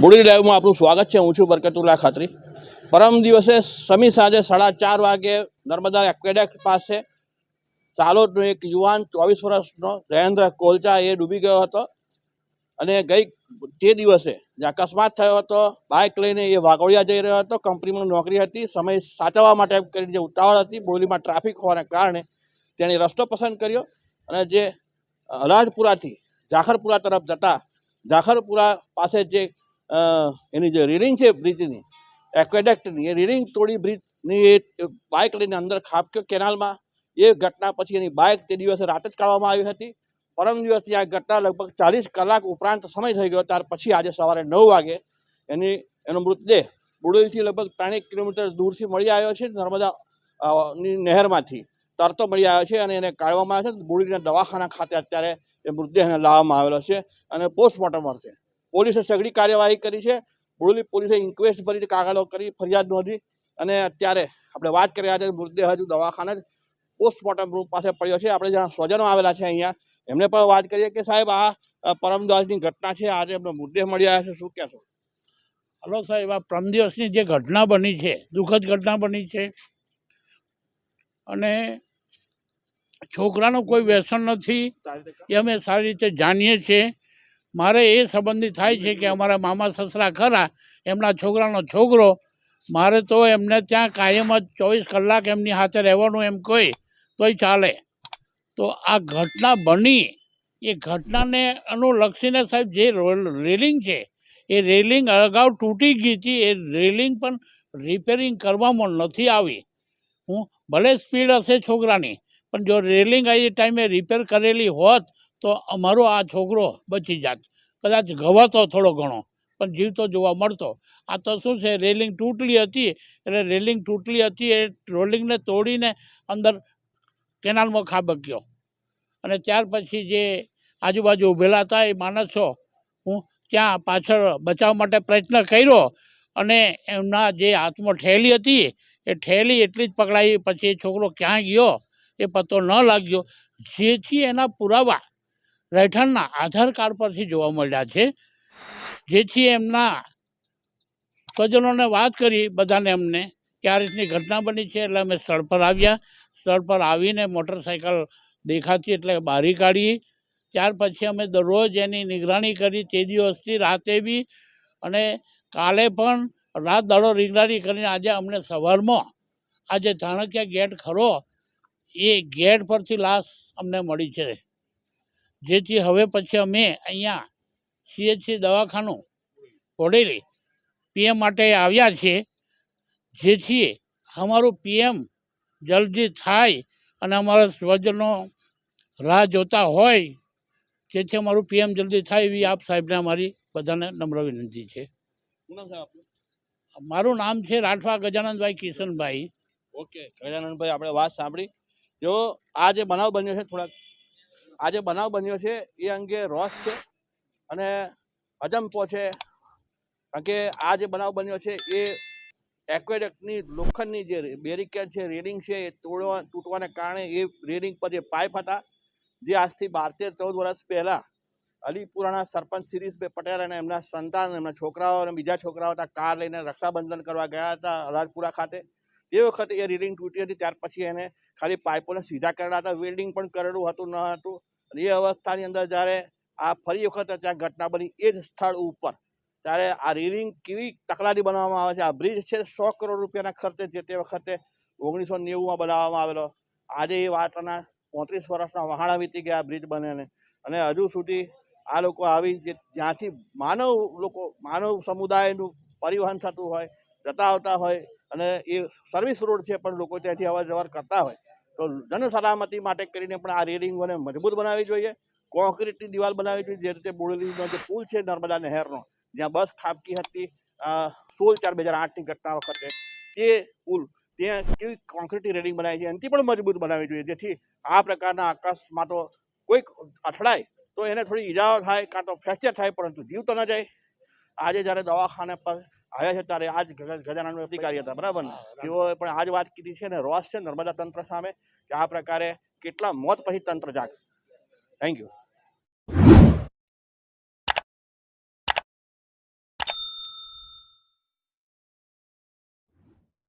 Body લાઈવમાં આપનું સ્વાગત છે. હું છું બરકતુલ્લા ખાતરી. પરમ દિવસે સમી સાંજે સાડા ચાર વાગે નર્મદા એક્વેડેક્ટ પાસે સાલોદનો એક યુવાન ચોવીસ વર્ષનો જયેન્દ્ર કોલચા એ ડૂબી ગયો હતો અને ગઈ તે દિવસે જે અકસ્માત થયો હતો, બાઇક લઈને એ વાઘોડિયા જઈ રહ્યો હતો. કંપનીમાં નોકરી હતી, સમય સાચવવા માટે કરીને જે ઉતાવળ હતી, બોલીમાં ટ્રાફિક હોવાને કારણે તેણે રસ્તો પસંદ કર્યો અને જે અલાજપુરાથી જાખરપુરા તરફ જતા જાખરપુરા પાસે જે એની જે રીડિંગ છે બ્રિજની એક્વેડેક્ટની એ રીડિંગ તોડી બ્રિજની એ બાઇક લઈને અંદર ખાબક્યો કેનાલમાં. એ ઘટના પછી એની બાઇક તે દિવસે રાતે જ કાઢવામાં આવી હતી. પરમ દિવસની આ ઘટના લગભગ ચાલીસ કલાક ઉપરાંત સમય થઈ ગયો. ત્યાર પછી આજે સવારે નવ વાગે એની, એનો મૃતદેહ બુડેલથી લગભગ ત્રણેક કિલોમીટર દૂરથી મળી આવ્યો છે નર્મદા ની નહેરમાંથી. તરતો મળી આવ્યો છે અને એને કાઢવામાં આવ્યો છે. બુડીના દવાખાના ખાતે અત્યારે એ મૃતદેહને લાવવામાં આવેલો છે અને પોસ્ટમોર્ટમ અર્થે. પોલીસે સઘળી કાર્યવાહી કરી છે. બોડેલી પોલીસે ઇન્ક્વેસ્ટ ભરી કાગળો કરી ફરિયાદ નોંધી અને અત્યારે આપણે વાત કરી રહ્યા છે મૃતદેહ હજુ દવાખાના જ પોસ્ટમોર્ટમ રૂમ પાસે પડ્યો છે. આપણે જ્યાં સ્વજનો આવેલા છે અહીંયા. એમને પણ વાત કરીએ કે સાહેબ, આ પરમદાસની ઘટના છે. આજે એમનો મૃતદેહ મળી આવ્યા છે. શું કહેશો? હલો સાહેબ, આ પરમ દિવસની જે ઘટના બની છે, દુઃખદ ઘટના બની છે અને છોકરાનું કોઈ વ્યસન નથી, એ અમે સારી રીતે જાણીએ છીએ. મારે એ સંબંધી થાય છે કે અમારા મામા સસરા ખરા, એમના છોકરાનો છોકરો, મારે તો એમને ત્યાં કાયમ જ ચોવીસ કલાક એમની હાથે રહેવાનું એમ કહે, તોય ચાલે. તો આ ઘટના બની, એ ઘટનાને અનુલક્ષીને સાહેબ જે રેલિંગ છે, એ રેલિંગ અગાઉ તૂટી ગઈ હતી, એ રેલિંગ પણ રિપેરિંગ કરવામાં નથી આવી. હું ભલે સ્પીડ હશે છોકરાની, પણ જો રેલિંગ આ ટાઈમે રિપેર કરેલી હોત તો અમારો આ છોકરો બચી જાત. કદાચ ઘવાતો થોડો ઘણો, પણ જીવતો જોવા મળતો. આ તો શું છે, રેલિંગ તૂટલી હતી, એટલે રેલિંગ તૂટલી હતી, એ રોલિંગને તોડીને અંદર કેનાલમાં ખાબક્યો. અને ત્યાર પછી જે આજુબાજુ ઊભેલા હતા એ માણસો, હું ત્યાં પાછળ બચાવવા માટે પ્રયત્ન કર્યો. અને એમના જે હાથમાં ઠેલી હતી, એ ઠેલી એટલી જ પકડાઈ, પછી એ છોકરો ક્યાં ગયો, એ પતો ન લાગ્યો. જેથી એના પુરાવા રહેઠાણના આધાર કાર્ડ પરથી જોવા મળ્યા છે, જેથી એમના સ્વજનોને વાત કરી બધાને અમને કે આ રીતની ઘટના બની છે. એટલે અમે સ્થળ પર આવ્યા. સ્થળ પર આવીને મોટરસાઇકલ દેખાતી એટલે બારી કાઢી. ત્યાર પછી અમે દરરોજ એની નિગરાણી કરી. તે દિવસથી રાતે બી અને કાલે પણ રાત દાડો નિગરાણી કરીને આજે અમને સવારમાં આજે ચાણક્ય ગેટ ખરો, એ ગેટ પરથી લાશ અમને મળી છે. જેથી હવે પછી અમે અહીંયા સીએચસી દવાખાનું ઓડેલી પીએમ માટે આવ્યા છીએ જેથી અમારું પીએમ જલ્દી થાય અને અમારા સ્વજનો રાહ જોતા હોય. જેથી અમારું પીએમ જલ્દી થાય એવી આપ સાહેબને અમારી બધાને નમ્ર વિનંતી છે. મારું નામ છે રાઠવા ગજાનંદભાઈ કિશનભાઈ. ઓકે ગજાનંદભાઈ આપણે વાત સાંભળી. જો આ જે બનાવ બન્યો છે થોડાક આ જે બનાવ બન્યો છે, એ અંગે રોષ છે અને અજંપો છે. કારણ કે આ જે બનાવ બન્યો છે, એ એક્વેડક્ટની લોખંડની જે બેરિકેડ છે રેલિંગ છે, એ તોડવા, તૂટવાને કારણે એ રેલિંગ પર જે પાઇપ હતા, જે આજથી બાર તેર ચૌદ વર્ષ પહેલાં અલીપુરાના સરપંચ શિરીષભાઈ પટેલ અને એમના સંતાન, એમના છોકરાઓ અને બીજા છોકરાઓ હતા, કાર લઈને રક્ષાબંધન કરવા ગયા હતા અલાજપુરા ખાતે. એ વખતે એ રીડિંગ તૂટી હતી, ત્યાર પછી એને ખાલી પાઇપોને સીધા કરેલા હતા, વેલ્ડિંગ પણ કરેલું હતું, ન હતું. અને એ અવસ્થાની અંદર જ્યારે આ ફરી વખત ત્યાં ઘટના બની એ જ સ્થળ ઉપર, ત્યારે આ રીલિંગ કેવી તકલાદી બનાવવામાં આવે છે? આ બ્રિજ છે સો કરોડ રૂપિયાના ખર્ચે જે તે વખતે ઓગણીસો નેવુંમાં બનાવવામાં આવેલો. આજે એ વાતના પોત્રીસ વર્ષના વહાણા વીતી ગયા બ્રિજ બનેને. અને હજુ સુધી આ લોકો આવી જે જ્યાંથી માનવ લોકો, માનવ સમુદાયનું પરિવહન થતું હોય, જતા આવતા હોય અને એ સર્વિસ રોડ છે પણ લોકો ત્યાંથી અવર જવર કરતા હોય. તો જન સલામતી માટે કરીને પણ આ રેલિંગોને મજબૂત બનાવવી જોઈએ. કોન્ક્રીટની દિવાલ બનાવવી જોઈએ. જે રીતે બોડેલીનો જે પુલ છે નર્મદા નહેરનો, જ્યાં બસ ખાબકી હતી સોળ ચાર બે હજાર આઠની ઘટના વખતે. તે પુલ, ત્યાં કેવી કોન્ક્રીટની રેલિંગ બનાવી છે, એનાથી પણ મજબૂત બનાવવી જોઈએ. જેથી આ પ્રકારના અકસ્માતો કોઈક અથડાય, તો એને થોડી ઈજાઓ થાય, કાં તો ફ્રેક્ચર થાય, પરંતુ જીવ તો ન જાય. આજે જ્યારે દવાખાને પર આવ્યા છે ત્યારે આજ ગજાનંદ અધિકારી હતા બરાબર ને? તેઓએ પણ આજ વાત કીધી છે ને રોસ છે નર્મદા તંત્ર સામે કે આ પ્રકારે કેટલા મોત પછી તંત્ર જાગે. Thank you